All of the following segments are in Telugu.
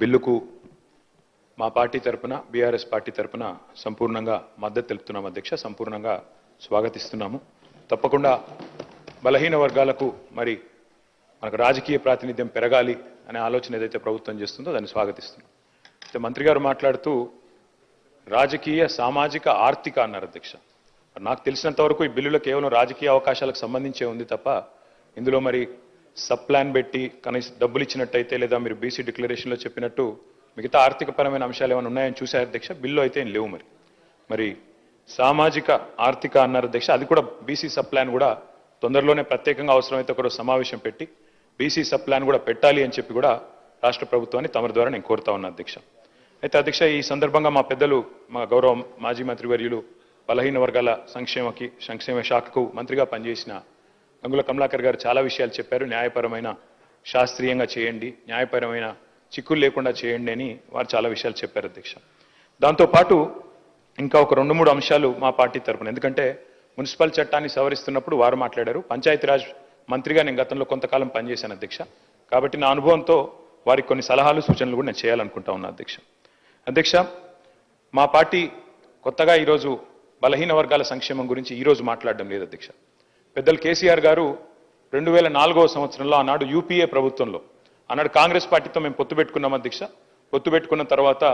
బిల్లుకు మా పార్టీ తరపున బీఆర్ఎస్ పార్టీ తరపున సంపూర్ణంగా మద్దతు తెలుపుతున్నాం అధ్యక్ష సంపూర్ణంగా స్వాగతిస్తున్నాము. తప్పకుండా బలహీన వర్గాలకు మరి మనకు రాజకీయ ప్రాతినిధ్యం పెరగాలి అనే ఆలోచన ఏదైతే ప్రభుత్వం చేస్తుందో దాన్ని స్వాగతిస్తున్నాం. అయితే మంత్రి గారు మాట్లాడుతూ రాజకీయ సామాజిక ఆర్థిక అన్నారు అధ్యక్ష. నాకు తెలిసినంతవరకు ఈ బిల్లులో కేవలం రాజకీయ అవకాశాలకు సంబంధించే ఉంది తప్ప ఇందులో మరి సబ్ ప్లాన్ పెట్టి కనీసం డబ్బులు ఇచ్చినట్టయితే లేదా మీరు బీసీ డిక్లరేషన్లో చెప్పినట్టు మిగతా ఆర్థికపరమైన అంశాలు ఏమైనా ఉన్నాయని చూశారు అధ్యక్ష బిల్లు అయితే ఏం లేవు మరి. మరి సామాజిక ఆర్థిక అన్నారు అధ్యక్ష అది కూడా బీసీ సబ్ ప్లాన్ కూడా తొందరలోనే ప్రత్యేకంగా అవసరమైతే ఒకరు సమావేశం పెట్టి బీసీ సబ్ ప్లాన్ కూడా పెట్టాలి అని చెప్పి కూడా రాష్ట్ర ప్రభుత్వాన్ని తమరి ద్వారా నేను కోరుతా ఉన్నా అధ్యక్ష. అయితే అధ్యక్ష ఈ సందర్భంగా మా పెద్దలు మా గౌరవ మాజీ మంత్రివర్యులు బలహీన వర్గాల సంక్షేమకి సంక్షేమ శాఖకు మంత్రిగా పనిచేసిన గంగుల కమలాకర్ గారు చాలా విషయాలు చెప్పారు. న్యాయపరమైన శాస్త్రీయంగా చేయండి. న్యాయపరమైన చిక్కులు లేకుండా చేయండి అని వారు చాలా విషయాలు చెప్పారు అధ్యక్ష. దాంతోపాటు ఇంకా ఒక రెండు మూడు అంశాలు మా పార్టీ తరపున. ఎందుకంటే మున్సిపల్ చట్టాన్ని సవరిస్తున్నప్పుడు వారు మాట్లాడారు. పంచాయతీరాజ్ మంత్రిగా నేను గతంలో కొంతకాలం పనిచేశాను అధ్యక్ష. కాబట్టి నా అనుభవంతో వారికి కొన్ని సలహాలు సూచనలు కూడా నేను చేయాలనుకుంటా ఉన్నా అధ్యక్ష. అధ్యక్ష మా పార్టీ కొత్తగా ఈరోజు బలహీన వర్గాల సంక్షేమం గురించి ఈరోజు మాట్లాడడం లేదు అధ్యక్ష. పెద్దలు కేసీఆర్ గారు రెండు వేల నాలుగవ సంవత్సరంలో ఆనాడు యూపీఏ ప్రభుత్వంలో ఆనాడు కాంగ్రెస్ పార్టీతో మేము పొత్తు పెట్టుకున్నాం అధ్యక్ష. పొత్తు పెట్టుకున్న తర్వాత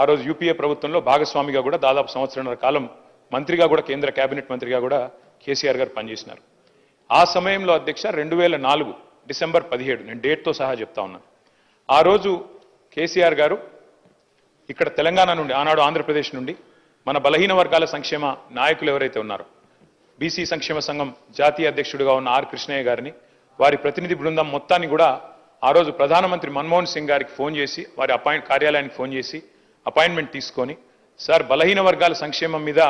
ఆ రోజు యూపీఏ ప్రభుత్వంలో భాగస్వామిగా కూడా దాదాపు సంవత్సరంన్నర కాలం మంత్రిగా కూడా కేంద్ర కేబినెట్ మంత్రిగా కూడా కేసీఆర్ గారు పనిచేసినారు. ఆ సమయంలో అధ్యక్ష రెండు వేల నాలుగు డిసెంబర్ పదిహేడు నేను డేట్తో సహా చెప్తా ఉన్నాను. ఆ రోజు కేసీఆర్ గారు ఇక్కడ తెలంగాణ నుండి ఆనాడు ఆంధ్రప్రదేశ్ నుండి మన బలహీన వర్గాల సంక్షేమ నాయకులు ఎవరైతే ఉన్నారో బీసీ సంక్షేమ సంఘం జాతీయ అధ్యక్షుడిగా ఉన్న ఆర్ కృష్ణయ్య గారిని వారి ప్రతినిధి బృందం మొత్తాన్ని కూడా ఆ రోజు ప్రధానమంత్రి మన్మోహన్ సింగ్ గారికి ఫోన్ చేసి వారి అపాయింట్ కార్యాలయానికి ఫోన్ చేసి అపాయింట్మెంట్ తీసుకొని సార్ బలహీన వర్గాల సంక్షేమం మీద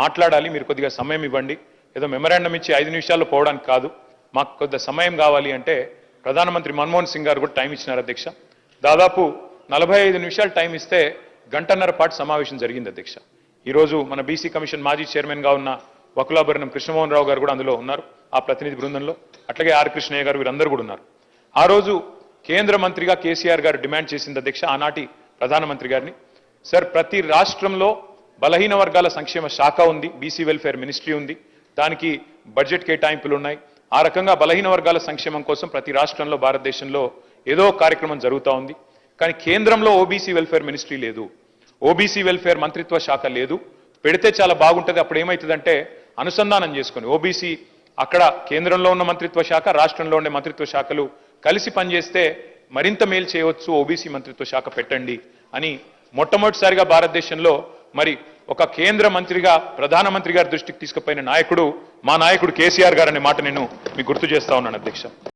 మాట్లాడాలి మీరు కొద్దిగా సమయం ఇవ్వండి. ఏదో మెమరాండం ఇచ్చి ఐదు నిమిషాల్లో పోవడానికి కాదు. మాకు కొద్ది సమయం కావాలి అంటే ప్రధానమంత్రి మన్మోహన్ సింగ్ గారు కూడా టైం ఇచ్చినారు అధ్యక్ష. దాదాపు నలభై ఐదు నిమిషాలు టైం ఇస్తే గంటన్నర పాటు సమావేశం జరిగింది అధ్యక్ష. ఈరోజు మన బీసీ కమిషన్ మాజీ చైర్మన్గా ఉన్న వకులాభరణం కృష్ణమోహన్ రావు గారు కూడా అందులో ఉన్నారు ఆ ప్రతినిధి బృందంలో. అట్లాగే ఆర్ కృష్ణయ్య గారు వీరందరూ కూడా ఉన్నారు. ఆ రోజు కేంద్ర మంత్రిగా కేసీఆర్ గారు డిమాండ్ చేసింది అధ్యక్ష ఆనాటి ప్రధానమంత్రి గారిని. సార్ ప్రతి రాష్ట్రంలో బలహీన వర్గాల సంక్షేమ శాఖ ఉంది బీసీ వెల్ఫేర్ మినిస్ట్రీ ఉంది దానికి బడ్జెట్ కేటాయింపులు ఉన్నాయి. ఆ రకంగా బలహీన వర్గాల సంక్షేమం కోసం ప్రతి రాష్ట్రంలో భారతదేశంలో ఏదో కార్యక్రమం జరుగుతూ ఉంది. కానీ కేంద్రంలో ఓబీసీ వెల్ఫేర్ మినిస్ట్రీ లేదు. ఓబీసీ వెల్ఫేర్ మంత్రిత్వ శాఖ లేదు. పెడితే చాలా బాగుంటుంది అప్పుడు ఏమవుతుందంటే అనుసంధానం చేసుకొని ఓబీసీ అక్కడ కేంద్రంలో ఉన్న మంత్రిత్వ శాఖ రాష్ట్రంలో ఉండే మంత్రిత్వ శాఖలు కలిసి పనిచేస్తే మరింత మేలు చేయవచ్చు ఓబీసీ మంత్రిత్వ శాఖ పెట్టండి అని మొట్టమొదటిసారిగా భారతదేశంలో మరి ఒక కేంద్ర మంత్రిగా ప్రధానమంత్రి గారి దృష్టికి తీసుకుపోయిన నాయకుడు మా నాయకుడు కేసీఆర్ గారు అనే మాట నేను మీకు గుర్తు చేస్తా ఉన్నాను అధ్యక్ష.